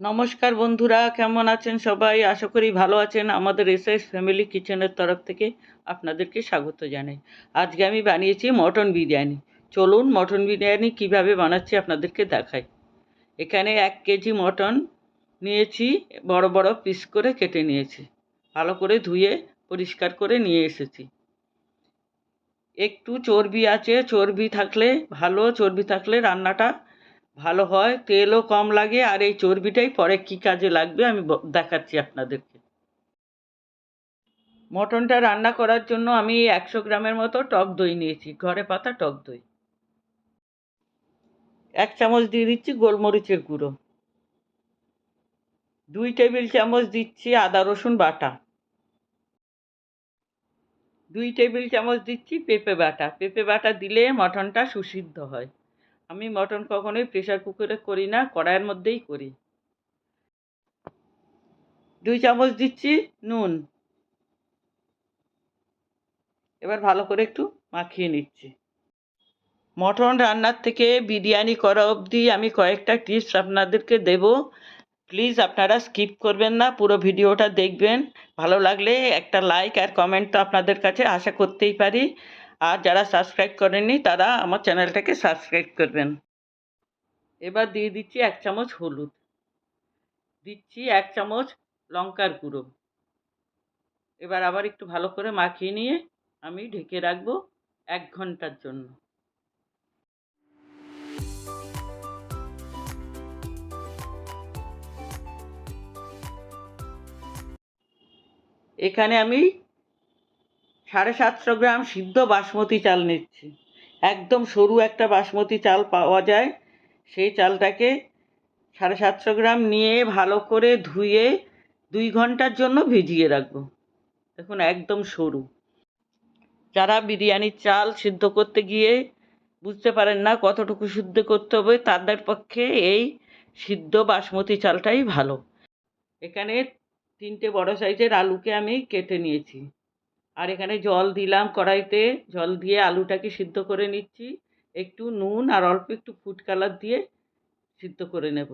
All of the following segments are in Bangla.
নমস্কার বন্ধুরা, কেমন আছেন সবাই? আশা করি ভালো আছেন। আমাদের এসএস ফ্যামিলি কিচেনের তরফ থেকে আপনাদেরকে স্বাগত জানাই। আজকে আমি বানিয়েছি মটন বিরিয়ানি। চলুন মটন বিরিয়ানি কীভাবে বানাচ্ছি আপনাদেরকে দেখাই। এখানে এক কেজি মটন নিয়েছি, বড় বড় পিস করে কেটে নিয়েছি। ভালো করে ধুয়ে পরিষ্কার করে নিয়ে এসেছি। একটু চর্বি আছে, চর্বি থাকলে ভালো, চর্বি থাকলে রান্নাটা ভালো হয়, তেলও কম লাগে, আর এই চর্বিটাই পরে কি কাজে লাগবে আমি দেখাচ্ছি আপনাদেরকে। মটনটা রান্না করার জন্য আমি একশো গ্রামের মতো টক দই নিয়েছি, ঘরে পাতা টক দই। এক চামচ দিয়ে দিচ্ছি গোলমরিচের গুঁড়ো। দুই টেবিল চামচ দিচ্ছি আদা রসুন বাটা। দুই টেবিল চামচ দিচ্ছি পেঁপে বাটা। পেঁপে বাটা দিলে মটনটা সুসিদ্ধ হয়। আমি মটন কখনোই প্রেশার কুকারে করি না, কড়াইয়ের মধ্যেই করি। দুই চামচ দিচ্ছি নুন। এবার ভালো করে একটু মাখিয়ে নিচ্ছি। মটন রান্নার থেকে বিরিয়ানি করা অবধি আমি কয়েকটা টিপস আপনাদেরকে দেব। প্লিজ আপনারা স্কিপ করবেন না, পুরো ভিডিওটা দেখবেন। ভালো লাগলে একটা লাইক আর কমেন্ট তো আপনাদের কাছে আশা করতেই পারি। আর যারা সাবস্ক্রাইব করেননি, তারা আমার চ্যানেলটাকে সাবস্ক্রাইব করবেন। এবার দিয়ে দিচ্ছি এক চামচ হলুদ। দিচ্ছি এক চামচ লঙ্কার গুঁড়ো। এবার আবার একটু ভালো করে মাখিয়ে নিয়ে আমি ঢেকে রাখব এক ঘণ্টার জন্য। এখানে আমি সাড়ে সাতশো গ্রাম সিদ্ধ বাসমতি চাল নিচ্ছি। একদম সরু একটা বাসমতি চাল পাওয়া যায়। সেই চালটাকে সাড়ে সাতশো গ্রাম নিয়ে ভালো করে ধুয়ে দুই ঘণ্টার জন্য ভিজিয়ে রাখব। দেখুন, একদম সরু। যারা বিরিয়ানির চাল সিদ্ধ করতে গিয়ে বুঝতে পারেন না কতটুকু সিদ্ধ করতে হবে, তাদের পক্ষে এই সিদ্ধ বাসমতি চালটাই ভালো। এখানে তিনটে বড় সাইজের আলুকে আমি কেটে নিয়েছি। আর এখানে জল দিলাম কড়াইতে। জল দিয়ে আলুটাকে সিদ্ধ করে নিচ্ছি। একটু নুন আর অল্প একটু ফুড কালার দিয়ে সিদ্ধ করে নেব।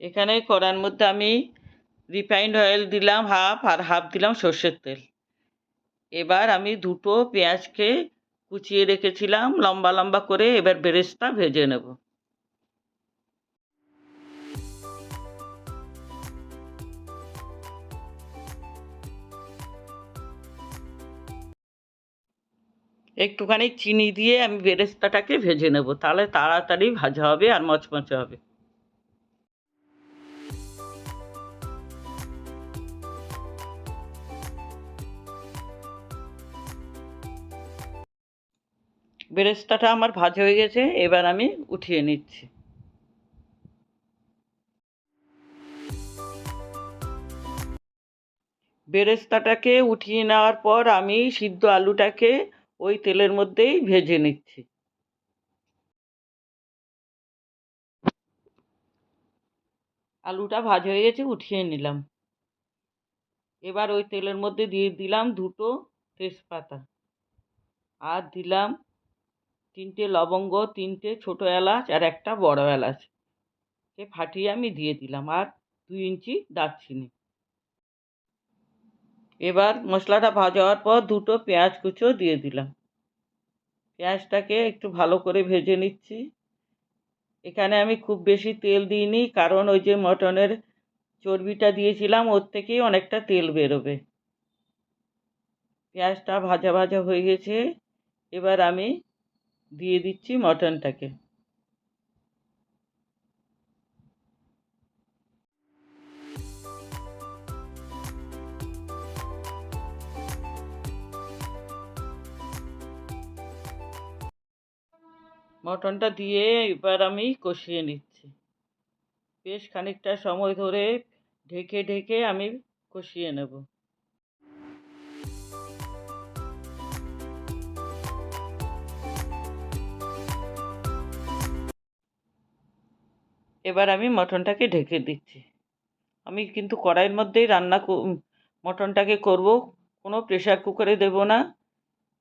এখানে কড়ার মধ্যে আমি রিফাইন্ড অয়েল দিলাম হাফ আর হাফ দিলাম সর্ষের তেল। এবার আমি দুটো পেঁয়াজকে কুচিয়ে রেখেছিলাম। লম্বা লম্বা করে এবার বেরেস্তা ভেজে নেব। একটুখানি চিনি দিয়ে আমি বেরেস্তাটাকে ভেজে নেব। তাহলে তাড়াতাড়ি ভাজা হবে আর মচমচে হবে। বেরেস্তাটা আমার ভাজা হয়ে গেছে, এবার আমি উঠিয়ে নিচ্ছি। বেরেস্তাটাকে উঠিয়ে নেওয়ার পর আমি সিদ্ধ আলুটাকে ওই তেলের মধ্যেই ভেজে নিচ্ছি। আলুটা ভাজা হয়ে গেছে, উঠিয়ে নিলাম। এবার ওই তেলের মধ্যে দিয়ে দিলাম দুটো তেজপাতা। আর দিলাম তিনটে লবঙ্গ, তিনটে ছোটো এলাচ আর একটা বড় এলাচ। ফাটিয়ে আমি দিয়ে দিলাম আর দুই ইঞ্চি দারচিনি। এবার মশলাটা ভাজা হওয়ার পর দুটো পেঁয়াজ কুচো দিয়ে দিলাম। পেঁয়াজটাকে একটু ভালো করে ভেজে নিচ্ছি। এখানে আমি খুব বেশি তেল দিইনি, কারণ ওই যে মটনের চর্বিটা দিয়েছিলাম, ওর থেকেই অনেকটা তেল বেরোবে। পেঁয়াজটা ভাজা ভাজা হয়ে গেছে। এবার আমি দিয়ে দিচ্ছি মটনটাকে। মটনটা দিয়ে এবার আমি কষিয়ে নিচ্ছি। বেশ খানিকটা সময় ধরে ঢেকে ঢেকে আমি কষিয়ে নেব। এবার আমি মটনটাকে ঢেকে দিচ্ছি। আমি কিন্তু কড়াইয়ের মধ্যেই রান্না মটনটাকে করব, কোনো প্রেশার কুকারে দেব না।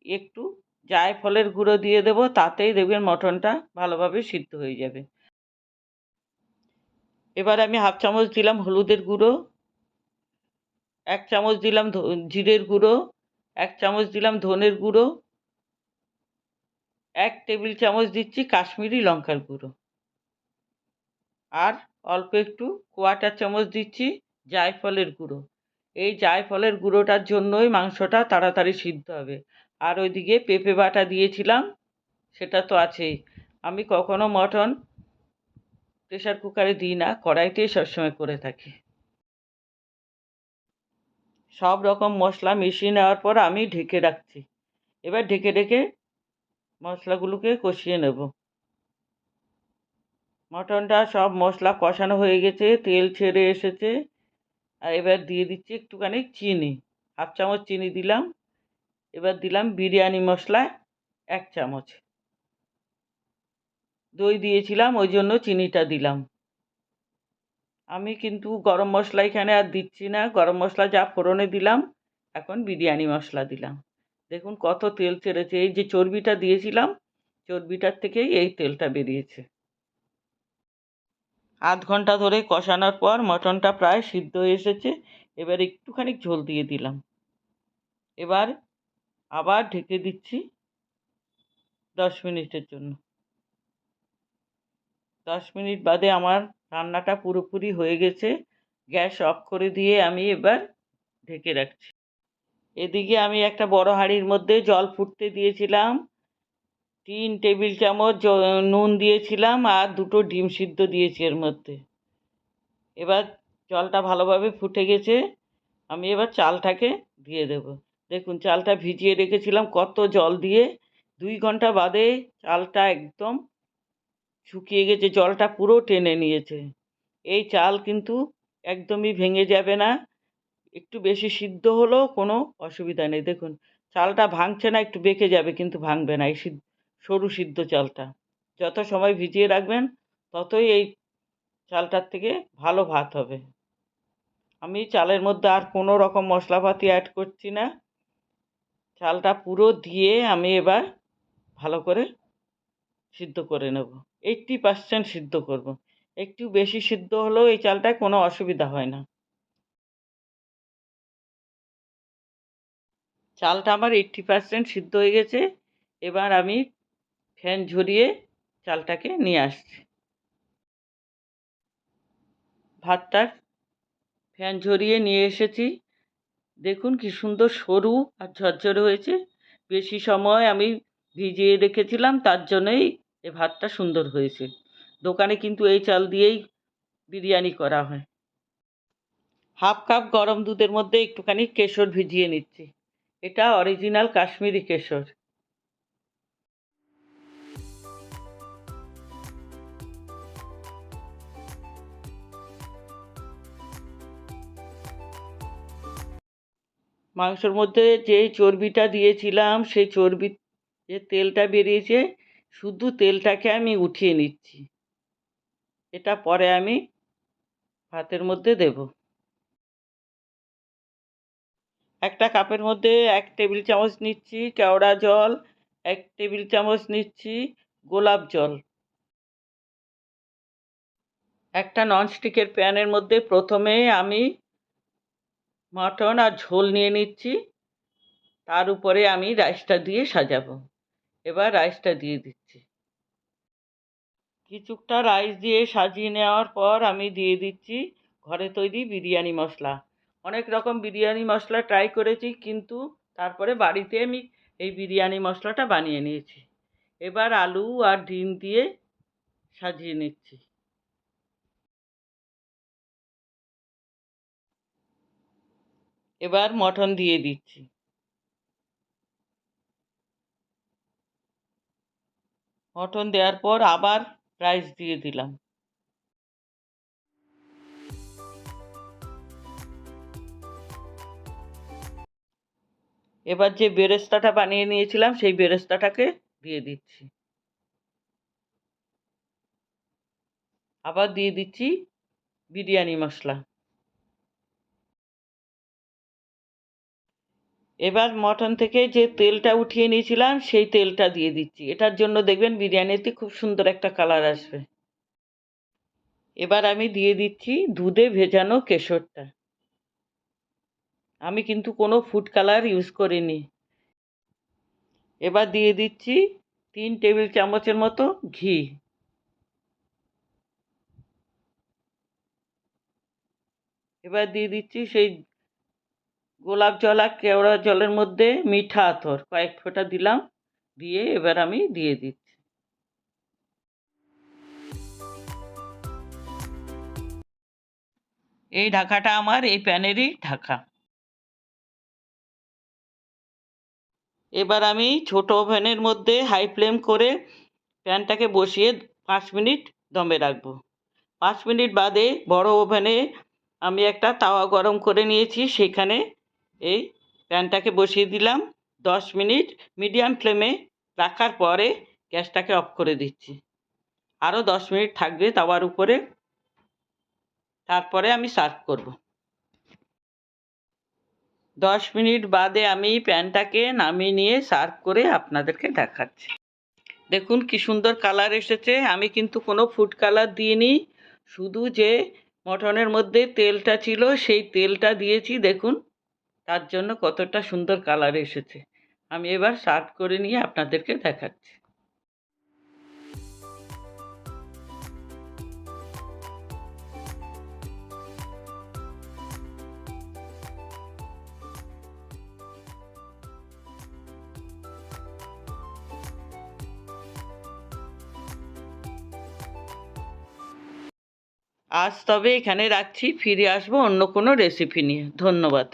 একটু জায়ফলের গুঁড়ো দিয়ে দেব, তাতেই দেখবেন মটনটা ভালোভাবে সিদ্ধ হয়ে যাবে। এবার আমি হাফ চামচ দিলাম হলুদের গুঁড়ো, এক চামচ দিলাম জিরের গুঁড়ো, এক চামচ দিলাম ধনের গুঁড়ো, এক টেবিল চামচ দিচ্ছি কাশ্মীরি লঙ্কার গুঁড়ো। আর অল্প একটু কোয়াটার চামচ দিচ্ছি জায়ফলের গুঁড়ো। এই জায়ফলের গুঁড়োটার জন্যই মাংসটা তাড়াতাড়ি সিদ্ধ হবে। আর ওইদিকে পেঁপে বাটা দিয়েছিলাম, সেটা তো আছেই। আমি কখনো মটন প্রেশার কুকারে দিই না, কড়াইতেই সবসময় করে থাকি। সব রকম মশলা মিশিয়ে নেওয়ার পর আমি ঢেকে রাখছি। এবার ঢেকে ঢেকে মশলাগুলোকে কষিয়ে নেব। মটনটা সব মশলা কষানো হয়ে গেছে, তেল ছেড়ে এসেছে। আর এবার দিয়ে দিচ্ছি একটুখানি চিনি, হাফ চামচ চিনি দিলাম। এবার দিলাম বিরিয়ানি মশলা এক চামচ। দই দিয়েছিলাম, ওই জন্য চিনিটা দিলাম। আমি কিন্তু গরম মশলা এখানে আর দিচ্ছি না, গরম মশলা যা ফোড়নে দিলাম, এখন বিরিয়ানি মশলা দিলাম। দেখুন কত তেল ছেড়েছে, এই যে চর্বিটা দিয়েছিলাম, চর্বিটার থেকেই এই তেলটা বেরিয়েছে। আধ ঘণ্টা ধরে কষানোর পর মটনটা প্রায় সিদ্ধ হয়ে এসেছে, এবার একটুখানি ঝোল দিয়ে দিলাম। এবার আবার ঢেকে দিচ্ছি দশ মিনিটের জন্য। দশ মিনিট বাদে আমার রান্নাটা পুরোপুরি হয়ে গেছে। গ্যাস অফ করে দিয়ে আমি এবার ঢেকে রাখছি। এদিকে আমি একটা বড় হাঁড়ির মধ্যে জল ফুটতে দিয়েছিলাম। তিন টেবিল চামচ নুন দিয়েছিলাম আর দুটো ডিম সিদ্ধ দিয়েছি এর মধ্যে। এবার জলটা ভালোভাবে ফুটে গেছে। আমি এবার চালটাকে দিয়ে দেব। দেখুন, চালটা ভিজিয়ে রেখেছিলাম কত জল দিয়ে। দুই ঘণ্টা বাদে চালটা একদম শুকিয়ে গেছে, জলটা পুরো টেনে নিয়েছে। এই চাল কিন্তু একদমই ভেঙে যাবে না। একটু বেশি সিদ্ধ হলেও কোনো অসুবিধা নেই। দেখুন, চালটা ভাঙছে না, একটু বেঁকে যাবে কিন্তু ভাঙবে না এই সরু সিদ্ধ চালটা। যত সময় ভিজিয়ে রাখবেন, ততই এই চালটার থেকে ভালো ভাত হবে। আমি চালের মধ্যে আর কোনো রকম মশলাপাতি অ্যাড করছি না। চালটা পুরো দিয়ে আমি এবার ভালো করে সিদ্ধ করে নেব। এইট্টি পার্সেন্ট সিদ্ধ করব। একটু বেশি সিদ্ধ হলেও এই চালটায় কোনো অসুবিধা হয় না। চালটা আমার এইট্টি পার্সেন্ট সিদ্ধ হয়ে গেছে। এবার আমি ফ্যান ঝরিয়ে চালটাকে নিয়ে আসছি। ভাতটার ফ্যান ঝরিয়ে নিয়ে এসেছি। দেখুন কি সুন্দর সরু আর ঝরঝরে হয়েছে। বেশি সময় আমি ভিজিয়ে রেখেছিলাম, তার জন্যই এ ভাতটা সুন্দর হয়েছে। দোকানে কিন্তু এই চাল দিয়েই বিরিয়ানি করা হয়। হাফ কাপ গরম দুধের মধ্যে একটুখানি কেশর ভিজিয়ে নিচ্ছি। এটা অরিজিনাল কাশ্মীরি কেশর। মাংসর মধ্যে যে চর্বিটা দিয়েছিলাম, সেই চর্বি যে তেলটা বেরিয়েছে, শুধু তেলটাকে আমি উঠিয়ে নিচ্ছি। এটা পরে আমি ভাতের মধ্যে দেব। একটা কাপের মধ্যে এক টেবিল চামচ নিচ্ছি কেওড়া জল, এক টেবিল চামচ নিচ্ছি গোলাপ জল। একটা ননস্টিকের প্যানের মধ্যে প্রথমে আমি মাটন আর ঝোল নিয়ে নিচ্ছি। তার উপরে আমি রাইসটা দিয়ে সাজাবো। এবার রাইসটা দিয়ে দিচ্ছি। কিছুটা রাইস দিয়ে সাজিয়ে নেওয়ার পর আমি দিয়ে দিচ্ছি ঘরে তৈরি বিরিয়ানি মশলা। অনেক রকম বিরিয়ানি মশলা ট্রাই করেছি, কিন্তু তারপরে বাড়িতে আমি এই বিরিয়ানি মশলাটা বানিয়ে নিয়েছি। এবার আলু আর ডিম দিয়ে সাজিয়ে নিচ্ছি। এবার মটন দিয়ে দিচ্ছি। মটন দেওয়ার পর আবার রাইস দিয়ে দিলাম। এবার যে বেরেস্তাটা বানিয়ে নিয়েছিলাম, সেই বেরেস্তাটাকে দিয়ে দিচ্ছি। আবার দিয়ে দিচ্ছি বিরিয়ানি মশলা। এবার মটন থেকে যে তেলটা উঠিয়ে নিয়েছিলাম, সেই তেলটা দিয়ে দিচ্ছি। এটার জন্য দেখবেন বিরিয়ানিতে খুব সুন্দর একটা কালার আসবে। এবার আমি দিয়ে দিচ্ছি দুধে ভেজানো কেশরটা। আমি কিন্তু কোনো ফুড কালার ইউজ করিনি। এবার দিয়ে দিচ্ছি তিন টেবিল চামচের মতো ঘি। এবার দিয়ে দিচ্ছি সেই গোলাপ জল আর কেওড়া জলের মধ্যে মিঠা আতর। কয়েক ফোঁটা দিলাম, দিয়ে এবার আমি দিয়ে দিচ্ছি। এই ঢাকাটা আমার, এই প্যানেরই ঢাকা। এবার আমি ছোট ওভেনের মধ্যে হাই ফ্লেম করে প্যানটাকে বসিয়ে পাঁচ মিনিট দমে রাখব। পাঁচ মিনিট বাদে বড় ওভেনে আমি একটা তাওয়া গরম করে নিয়েছি, সেখানে এই প্যানটাকে বসিয়ে দিলাম দশ মিনিট মিডিয়াম ফ্লেমে রাখার পরে গ্যাসটাকে অফ করে দিচ্ছি। আরও দশ মিনিট থাকবে তাওয়ার উপরে। তারপরে আমি সার্ভ করব। দশ মিনিট বাদে আমি প্যানটাকে নামিয়ে নিয়ে সার্ভ করে আপনাদেরকে দেখাচ্ছি। দেখুন কি সুন্দর কালার এসেছে। আমি কিন্তু কোনো ফুড কালার দিইনি। শুধু যে মটনের মধ্যে তেলটা ছিল সেই তেলটা দিয়েছি, দেখুন। তার জন্য কতটা সুন্দর কালার এসেছে। আমি এবার সার্ভ করে নিয়ে আপনাদেরকে দেখাচ্ছি। আজ তবে এখানে রাখছি, ফিরে আসব অন্য কোনো রেসিপি নিয়ে। ধন্যবাদ।